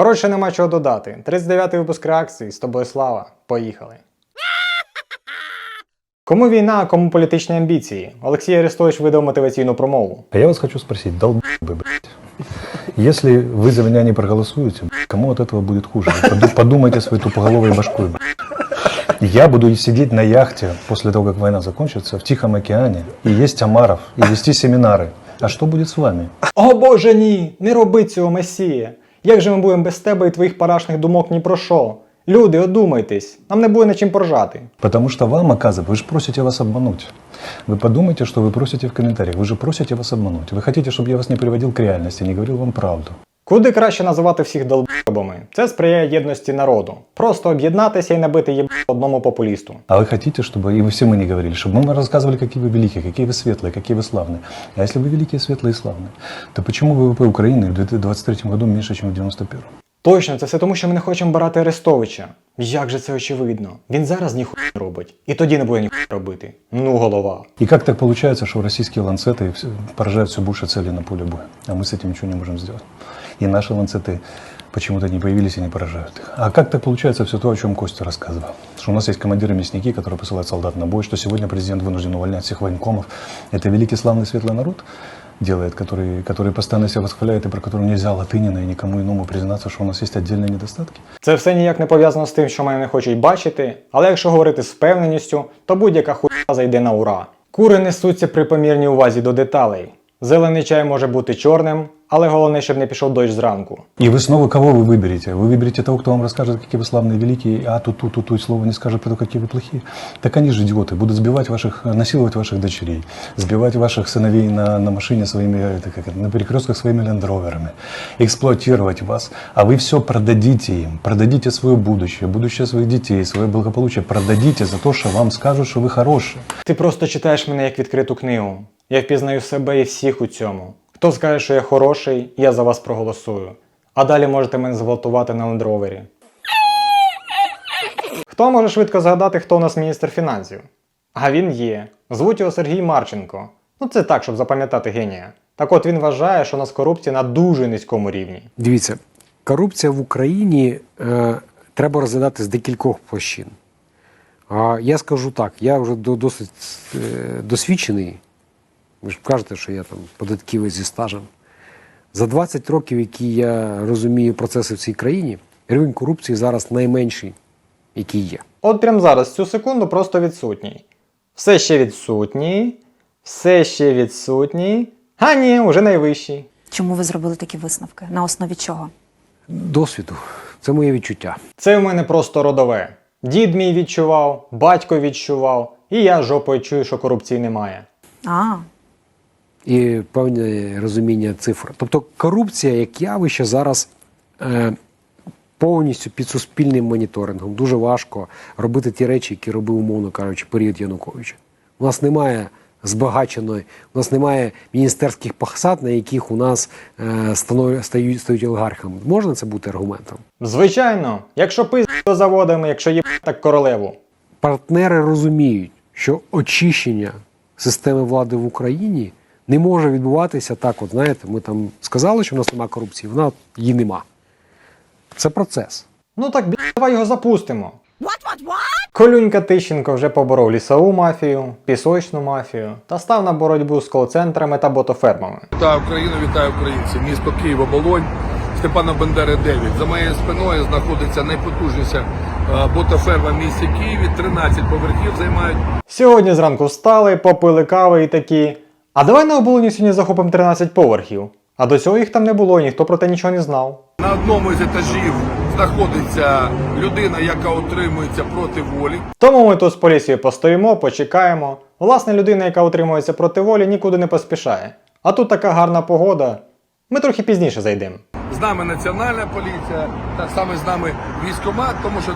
Коротше, нема чого додати. 39-й випуск реакції, з тобою слава. Поїхали. Кому війна, а кому політичні амбіції? Олексій Арестович видав мотиваційну промову. А я вас хочу спросить, долбы, блядь. Если вы за меня не проголосуете, блядь, кому от этого будет хуже? Вы поду- Подумайте своей тупоголовой башкой. блядь. Я буду сидеть на яхте после того, как война закончится, в Тихом океане, и есть омаров, и вести семинары. А что будет с вами? О Боже ні! Не роби цього Месія! Як же ми будемо без тебе і твоїх парашних думок ні про що? Люди, одумайтесь, нам не буде на чим поржати. Потому что вам, оказывается, вы же просите вас обмануть. Вы подумайте, что вы просите в комментариях. Вы же просите вас обмануть. Вы хотите, чтобы я вас не приводил к реальности, не говорил вам правду. Куди краще називати всіх долбобами? Це сприяє єдності народу. Просто об'єднатися і набити їб одному популісту. А вы хотите, чтобы и вы все мы не говорили, чтобы мы вам рассказывали, какие вы великие, какие вы светлые, какие вы славные. А если вы великие, светлые и славные, то почему ВВП Украины в 2023 году меньше, чем в 91 Точно, це все тому, що ми не хочемо брати Арестовича. Як же це очевидно? Він зараз ніхуя не робить. І тоді не буде ніхуя робити. Ну, голова. И как так получается, что российские ланцеты вс- поражают все больше целей на поле боя, а мы с этим ничего не можем сделать? И наши ланцеты почему-то не появились и не поражают их. А как так получается все то, о чем Костя рассказывал? Что у нас есть командиры-мясники, которые посылают солдат на бой, что сегодня президент вынужден увольнять всех военкомов. Это великий славный светлый народ делает, который, который постоянно себя восхваляет и про который нельзя латынина и никому иному признаться, что у нас есть отдельные недостатки. Це все ніяк не пов'язано з тим, що мене не хочуть бачити, але якщо говорити з впевненістю, то будь-яка хуйня зайде на ура. Кури несуться при помірній увазі до деталей. Зелений чай може бути чорним, але головне, щоб не пішов дощ зранку. И вы снова кого вы выберете? Вы выберете того, кто вам расскажет, какие вы славные, великие, а тут тут тут тут слова не скажет про то, какие вы плохие. Так они же идиоты, будут сбивать ваших, насиловать ваших дочерей, сбивать ваших сыновей на, на машине своими, это как это, на перекрестках своими лендроверами, эксплуатировать вас, а вы все продадите им, продадите свое будущее, будущее своих детей, свое благополучие, продадите за то, что вам скажут, что вы хорошие. Ти просто читаєш мене як відкриту книгу. Я впізнаю себе і всіх у цьому. Хто скаже, що я хороший, я за вас проголосую. А далі можете мене зґвалтувати на лендровері. Хто може швидко згадати, хто у нас міністр фінансів? А він є. Звуть його Сергій Марченко. Ну це так, щоб запам'ятати генія. Так от він вважає, що у нас корупція на дуже низькому рівні. Дивіться, корупція в Україні е, треба розглядати з декількох площин. А я скажу так: я вже до- досить е, досвідчений. Ви ж кажете, що я там податківець зі стажем. За 20 років, які я розумію процеси в цій країні, рівень корупції зараз найменший, який є. От прямо зараз, цю секунду, просто відсутній. Все ще відсутній, все ще відсутній. А ні, уже найвищий. Чому ви зробили такі висновки? На основі чого? Досвіду це моє відчуття. Це в мене просто родове. Дід мій відчував, батько відчував, і я жопою чую, що корупції немає. А, і певне розуміння цифр. Тобто корупція як явище зараз е, повністю під суспільним моніторингом. Дуже важко робити ті речі, які робив, умовно кажучи, період Януковича. У нас немає збагаченої, у нас немає міністерських посад, на яких у нас е, станов- стають, стають олігархами. Можна це бути аргументом? Звичайно, якщо пиз то заводимо, якщо є так королеву. партнери розуміють, що очищення системи влади в Україні не може відбуватися так. От знаєте, ми там сказали, що в нас немає корупції, вона її нема. Це процес. Ну так бі, давай його запустимо. Колюнька Тищенко вже поборов лісову мафію, пісочну мафію та став на боротьбу з кол-центрами та ботофермами. Вітаю Україну, вітаю українців. Місто Києва, Болонь, Степана Бендери 9. За моєю спиною знаходиться найпотужніша е, ботаферма в місті Києві. 13 поверхів займають. Сьогодні зранку встали, попили кави і такі. А давай на оболоні сьогодні захопимо 13 поверхів. А до цього їх там не було, і ніхто про те нічого не знав. На одному з етажів знаходиться людина, яка утримується проти волі. Тому ми тут з поліцією постоїмо, почекаємо. Власне, людина, яка утримується проти волі, нікуди не поспішає. А тут така гарна погода. Ми трохи пізніше зайдемо. З нами національна поліція, так само з нами військомат, тому що е,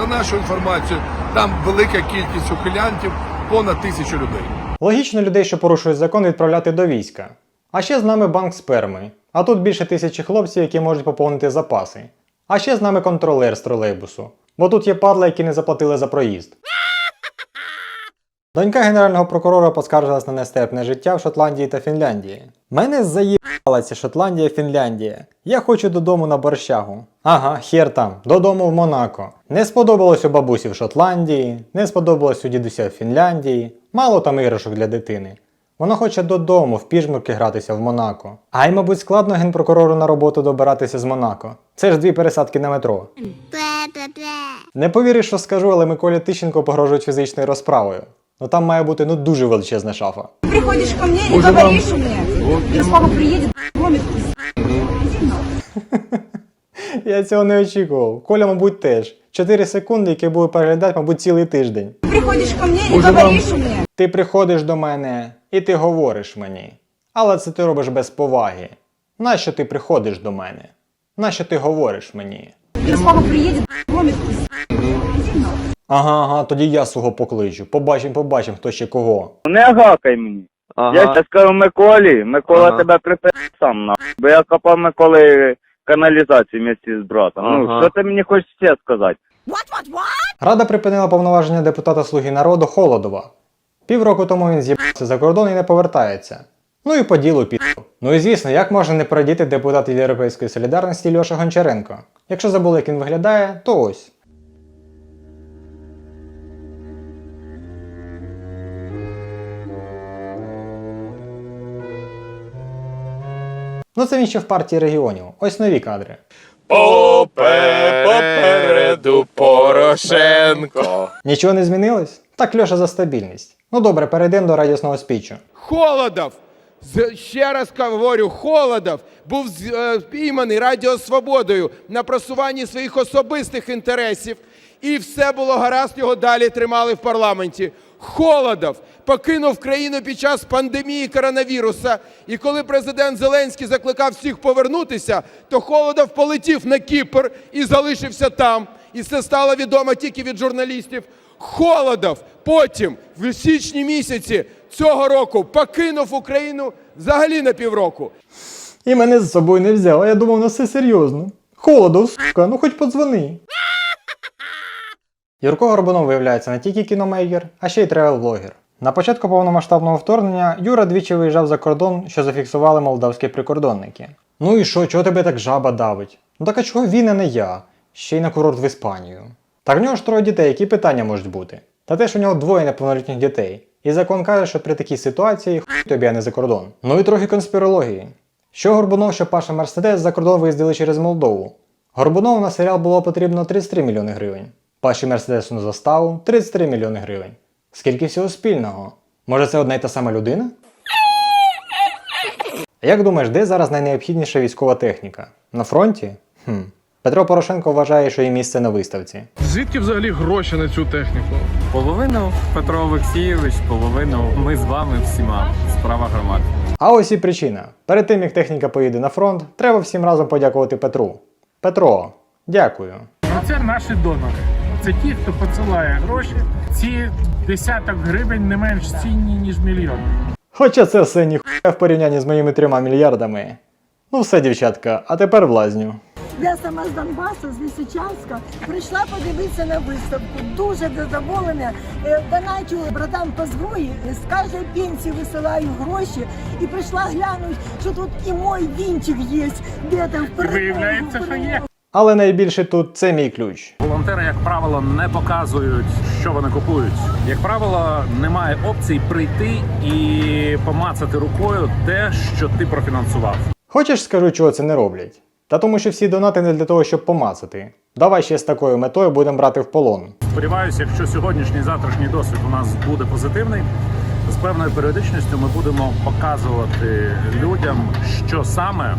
за нашу інформацію там велика кількість ухилянтів, понад тисячу людей. Логічно людей, що порушують закон, відправляти до війська. А ще з нами банк сперми. А тут більше тисячі хлопців, які можуть поповнити запаси. А ще з нами контролер з тролейбусу. Бо тут є падла, які не заплатили за проїзд. Донька генерального прокурора поскаржилась на нестерпне життя в Шотландії та Фінляндії. Мене заїбала ця Шотландія Фінляндія. Я хочу додому на борщагу. Ага, хер там, додому в Монако. Не сподобалось у бабусі в Шотландії, не сподобалось у дідуся в Фінляндії. Мало там іграшок для дитини. Вона хоче додому в піжмурки гратися в Монако. А й, мабуть, складно генпрокурору на роботу добиратися з Монако. Це ж дві пересадки на метро. Не повіриш, що скажу, але Миколі Тищенко погрожують фізичною розправою. Ну там має бути ну дуже величезна шафа. приходишь ко мне и говоришь мне, сейчас папа приедет, ломит Я цього не очікував. Коля, мабуть, теж. 4 секунди, які буду переглядати, мабуть, цілий тиждень. приходишь ко мне и говоришь мне, Ти приходиш до мене і ти говориш мені. Але це ти робиш без поваги. Нащо ти приходиш до мене? Нащо ти говориш мені? папа приедет, Ага, ага, тоді я свого покличу. Побачим, побачим, хто ще кого. Не гакай мені. Я ще скажу Миколі, Микола тебе припи сам на. Бо я копав Миколи каналізацію вместе з братом. Ну, що ти мені хочеш ще сказати? Рада припинила повноваження депутата Слуги народу Холодова. Півроку тому він з'їбався за кордон і не повертається. Ну і по ділу під. Ну і звісно, як можна не порадіти депутат Європейської солідарності Льоша Гончаренко. Якщо забули, як він виглядає, то ось. Ну це він ще в партії регіонів. Ось нові кадри. Попе попереду Порошенко. Нічого не змінилось? Так Льоша за стабільність. Ну добре, перейдемо до радісного спічу. Холодов. Ще раз говорю, Холодов був е, спійманий Радіо Свободою на просуванні своїх особистих інтересів, і все було гаразд, його далі тримали в парламенті. Холодов покинув країну під час пандемії коронавіруса. І коли президент Зеленський закликав всіх повернутися, то Холодов полетів на Кіпр і залишився там. І це стало відомо тільки від журналістів. Холодов потім в січні місяці цього року покинув Україну взагалі на півроку. І мене з собою не взяв, я думав, ну все серйозно. Холодов, сука, ну хоч подзвони. Юрко Горбунов виявляється не тільки кіномейкер, а ще й тревел-блогер. На початку повномасштабного вторгнення Юра двічі виїжджав за кордон, що зафіксували молдавські прикордонники. Ну і що, чого тебе так жаба давить? Ну так а чого він, а не я? Ще й на курорт в Іспанію. Так в нього ж троє дітей, які питання можуть бути? Та теж у нього двоє неповнолітніх дітей. І закон каже, що при такій ситуації хуй тобі, а не за кордон. Ну і трохи конспірології. Що Горбунов, що Паша Мерседес за кордон виїздили через Молдову. Горбунову на серіал було потрібно 33 мільйони гривень. Паші Мерседесу на заставу 33 мільйони гривень. Скільки всього спільного? Може це одна й та сама людина? Як думаєш, де зараз найнеобхідніша військова техніка? На фронті? Хм. Петро Порошенко вважає, що її місце на виставці. Звідки взагалі гроші на цю техніку? Половину Петро Олексійович, половину ми з вами всіма. Справа громади. А ось і причина. Перед тим як техніка поїде на фронт, треба всім разом подякувати Петру. Петро, дякую. Ну це наші донори. Це ті, хто посилає гроші. Ці десяток гривень не менш цінні, ніж мільйон. Хоча це все ніхуя в порівнянні з моїми трьома мільярдами. Ну все, дівчатка, а тепер в лазню. Я сама з Донбасу, з Лисичанська, прийшла подивитися на виставку. Дуже задоволена. Е, Доначу братам по зброї, з кожної пенсії висилаю гроші і прийшла глянути, що тут і мой вінчик є. Де там в Виявляється, що є. Але найбільше тут це мій ключ. Волонтери, як правило, не показують, що вони купують. Як правило, немає опцій прийти і помацати рукою те, що ти профінансував. Хочеш скажу, чого це не роблять? Та тому, що всі донати не для того, щоб помацати. Давай ще з такою метою будемо брати в полон. Сподіваюся, якщо сьогоднішній завтрашній досвід у нас буде позитивний, з певною періодичністю ми будемо показувати людям, що саме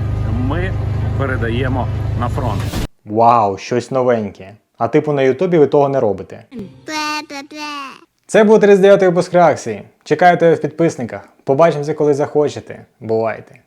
ми передаємо на фронт. Вау, щось новеньке. А типу на Ютубі ви того не робите. Це був 39-й випуск реакції. Чекаю тебе в підписниках. Побачимося, коли захочете. Бувайте!